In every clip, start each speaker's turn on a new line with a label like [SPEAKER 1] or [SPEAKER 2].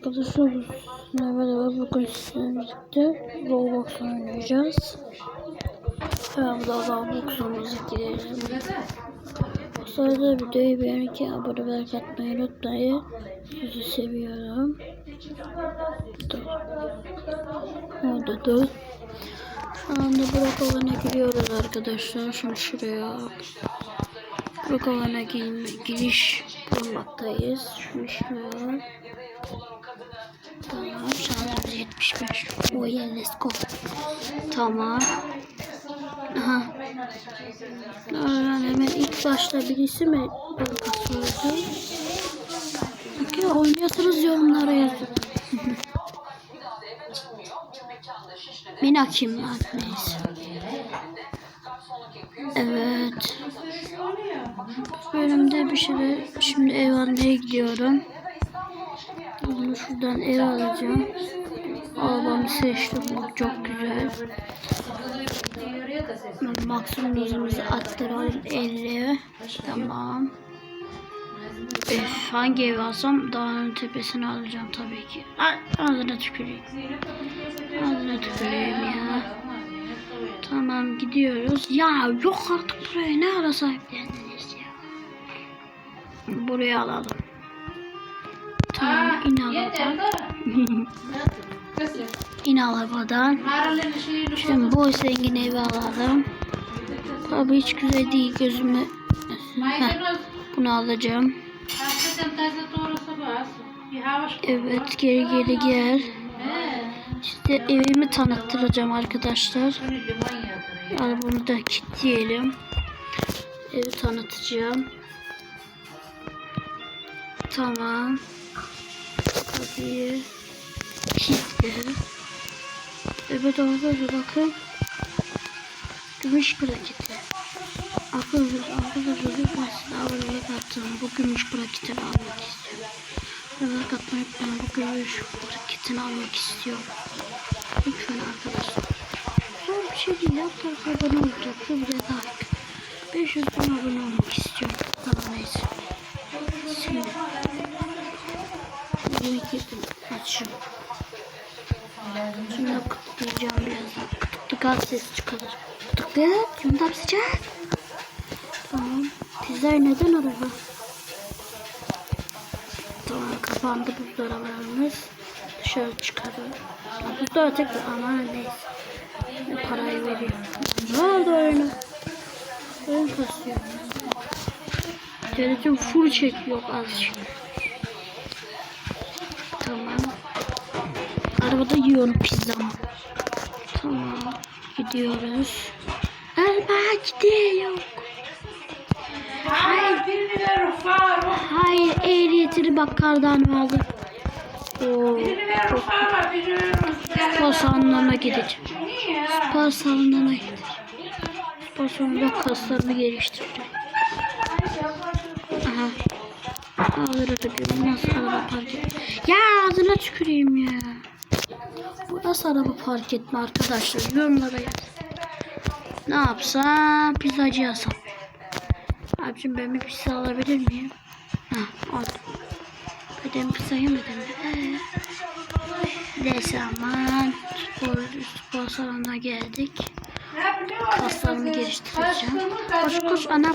[SPEAKER 1] Arkadaşlar beraber bugün sizinle birlikte Roblox oynayacağız. Hemen burada Roblox'umuzu girelim. Bu sırada videoyu beğenirken abone ve like atmayı unutmayın. Sizi seviyorum. Orada dur. Şu anda Burak Olan'a giriyoruz arkadaşlar. Şimdi şuraya. Burak Olan'a giriş bulmaktayız. Şimdi şuraya. Şarjımız 75. Oh yeah let's go. Tamam. Aha. Aa, hemen ilk başta birisi mi bankası oldu? Peki oynuyorsanız yorumlara yazın. Kim lan neyse. Evet. Bölümde bir şey şimdi ev gidiyorum. Bunu şuradan ev alacağım. Arabamı seçtim. Bu çok güzel. Maksimum hızımızı arttıralım 50. Tamam. Öf, hangi ev alsam dağın tepesine alacağım tabii ki. A- Ağzına tüküreyim. Ağzına tüküreyim ya. Tamam gidiyoruz. Ya yok artık buraya ne ara sahiplendiniz ya. Buraya alalım. Tamam in arabadan. in arabadan. Şimdi bu zengin evi alalım. Tabii hiç güzel değil gözümü. Heh, bunu alacağım. Evet geri geri gel. İşte evimi tanıttıracağım arkadaşlar. Al bunu da kilitleyelim. Evi tanıtacağım. Tamam. Kapıyı kilitle. Evet arkadaşlar bakın. Gümüş braketi. Arkadaşlar arkadaşlar lütfen abone kattım. Bu gümüş braketini almak istiyorum. Abone katmayı unutmayın. Bu gümüş braketini almak istiyorum. Lütfen arkadaşlar. Zor bir şey değil. Alt tarafa abone olacak. Şuraya like. 500 bin abone olmak Açıyorum. Şimdi kıtlayacağım birazdan. Tıkal ses çıkarır. Tıkla. Şimdi sıcak. Tamam. Pizza neden araba? Tamam kapandı buzdolabımız. Dışarı çıkarıyor. Buzdolabı tekrar aman neyse. Ne parayı veriyor. Ne oldu oyunu? Oyun kasıyor. Televizyon full çekiyor azıcık. Arabada yiyorum pizzamı. Tamam. Gidiyoruz. Araba gidiyor. Hayır. Hayır ehliyetini bakkaldan aldı. Oo, çok spor salonuna gideceğim. Spor salonuna gideceğim. Spor salonunda kaslarımı geliştireceğim. Aha. Alır arabamı nasıl araba park? Ya ağzına tüküreyim ya. Nasıl araba park etme arkadaşlar? Yorumlara yaz. Ne yapsam? Pizzacı yazsam. Abicim ben bir pizza alabilir miyim? Ha aldım. Ben pizza yemedim mi? Ee, Neyse aman. Spor, spor salonuna geldik. Kaslarımı geliştireceğim. Koş koş ana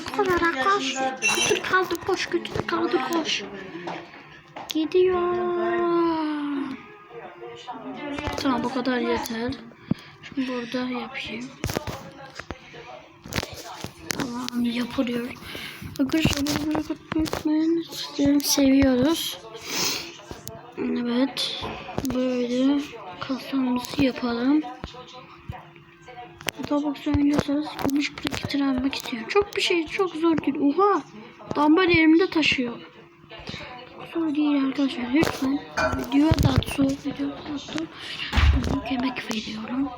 [SPEAKER 1] koş. Götür kaldır koş götür kaldır koş. Gidiyor. Tamam bu kadar yeter. Şimdi burada yapayım. Tamam yapılıyor. Arkadaşlar bunu unutmayın. Sizleri seviyoruz. Evet. Böyle kasamızı yapalım. Roblox oynuyorsanız gümüş braketini almak istiyorum. Çok bir şey çok zor değil. Oha! Dambar elimde taşıyor. Zor değil arkadaşlar. Lütfen video da atıyor. Video da atıyor. Büyük emek veriyorum.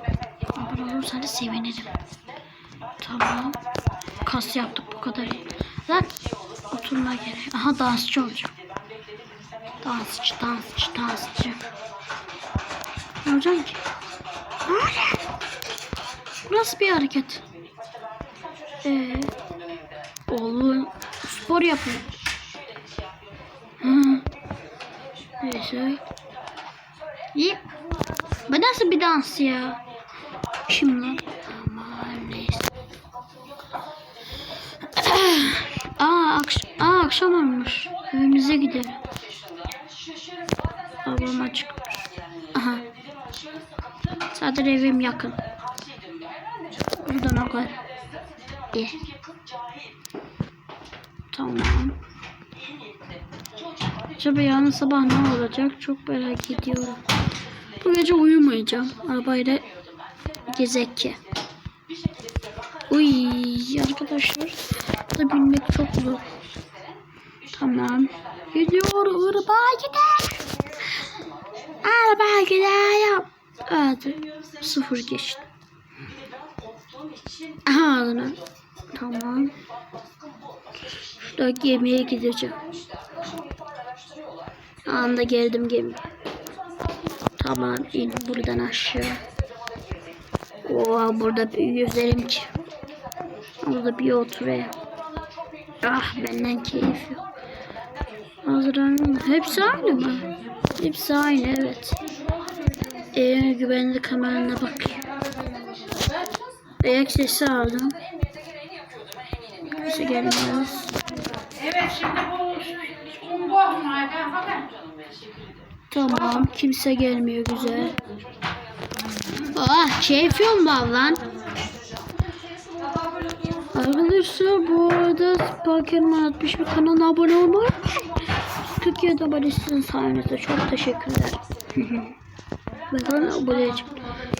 [SPEAKER 1] Abone olursanız sevinirim. Tamam. Kas yaptık bu kadar. Lan oturma gerek. Aha dansçı olacağım. Dansçı, dansçı, dansçı. Ne olacak ki? Nasıl bir hareket? Ee, oğlum spor yapıyor. Neyse. İyi. Bu nasıl bir dans ya? Lan? Aman neyse. Aa, akş Aa akşam olmuş. Evimize gidelim. Babam açıkmış. Aha. Zaten evim yakın. Buradan o kadar. İyi. Tamam. Acaba yarın sabah ne olacak? Çok merak ediyorum. Bu gece uyumayacağım. Arabayla gezek ki. Uy arkadaşlar. Da binmek çok zor. Tamam. Gidiyoruz. Arabaya gidelim. Arabaya gidelim. Evet. Sıfır geçti. Aha ağzına. Tamam. Şurada gemiye gideceğim. Anda geldim gemi. Tamam in buradan aşağı. Oha burada bir yüzerim ki. Orada bir oturayım. Ah benden keyif yok. Hazırlanın. Hepsi aynı mı? Hepsi aynı evet. Evin güvenli kamerana bakayım. Ayak sesi aldım. Kimse gelmez.
[SPEAKER 2] Evet şimdi bu un fakat
[SPEAKER 1] Tamam kimse gelmiyor güzel. Ah keyfim var lan. Arkadaşlar bu arada Spikerman 61 kanalına abone olmayı 47 abonesinin sayenizde çok teşekkürler. Bakın abone.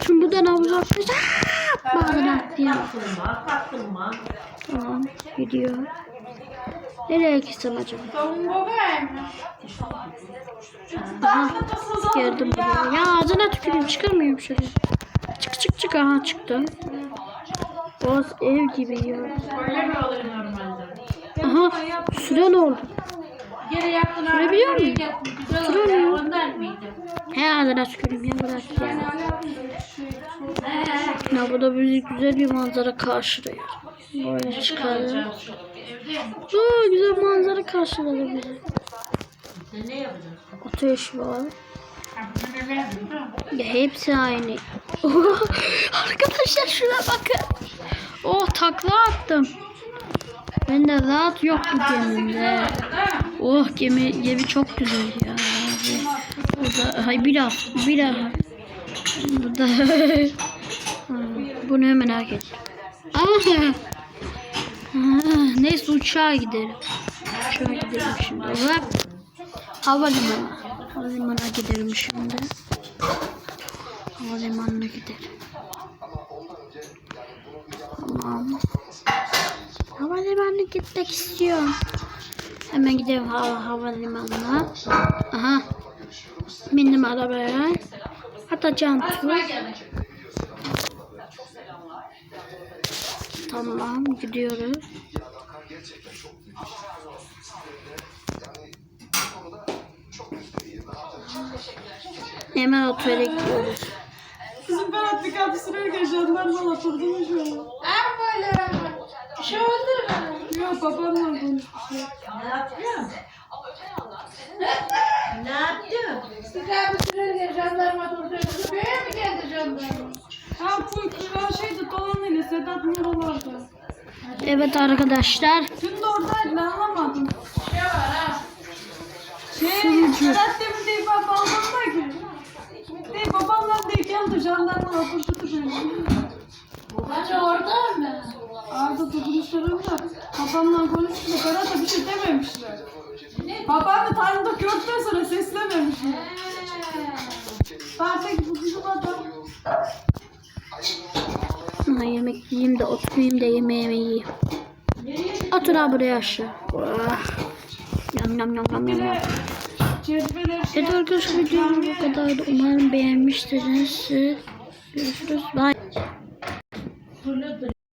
[SPEAKER 1] Şimdi buradan uzaklaşacağım. Bazen atlayalım. Tamam gidiyor. Nereye gitsem acaba? Aha geldim buraya. Ya ağzına tüküreyim çıkarmıyorum şöyle. Çık çık çık aha çıktı. Boğaz ev gibi ya. Aha süre ne oldu?
[SPEAKER 2] Geri
[SPEAKER 1] muyum?
[SPEAKER 2] Güzel
[SPEAKER 1] Süremiyor.
[SPEAKER 2] oluyor. Ondan mıydı?
[SPEAKER 1] He ağzına tüküreyim ya bırak ya. Ya bu da bizi güzel bir manzara karşılıyor. Böyle çıkalım. Aa, güzel manzara karşıladı bizi.
[SPEAKER 2] Sen ne yapacaksın?
[SPEAKER 1] Ateş var. Ya hepsi aynı. Arkadaşlar şuna bakın. Oh takla attım. Ben de rahat yok bu gemimde. Oh gemi gemi çok güzel ya. Burada hay bir laf bir laf. Burada bunu hemen hak et. Ah. Neyse uçağa gidelim. Uçağa gidelim şimdi. Olarak havalimanı. Havalimanına gidelim şimdi. Havalimanına gidelim. Tamam. Havalimanına gitmek istiyorum. Hemen gidelim hava, havalimanına. Aha. Bindim arabaya. Atacağım su. Tamam gidiyoruz. Hemen otele gidiyoruz.
[SPEAKER 3] Sizin Berat dikkatli sürerken jandarma oturdum şu an.
[SPEAKER 2] Böyle. Bir şey oldu mu?
[SPEAKER 3] Yok babamla konuşmuşlar.
[SPEAKER 2] Ne yapıyorsun? Ne yaptın? Sıcağı bir sürerken jandarma durdu. Böyle mi geldi jandarma?
[SPEAKER 3] Ha bu kral şeydi dolanıyla Sedat Nuralar'da.
[SPEAKER 1] Evet arkadaşlar.
[SPEAKER 3] Dün de oradaydı ben anlamadım.
[SPEAKER 2] Şey var ha.
[SPEAKER 3] Şey Sedat demin değil ben balkonda ki. Değil babamla değil geldi jandarma oturdurdu beni.
[SPEAKER 2] Hacı orada mı?
[SPEAKER 3] Arda durmuşlar orada. Babamla konuştular. Berat'a bir şey dememişler. Babam da tanıdık gördükten sonra seslememişler. Ben peki bu bizim adam.
[SPEAKER 1] Aha, yemek yiyeyim de oturayım da yemeğimi yiyeyim. Otur abi buraya aşağı. Oh. Yam yam yam yam yam. Evet arkadaşlar videom bu kadardı. Umarım beğenmişsiniz. Görüşürüz. Bye.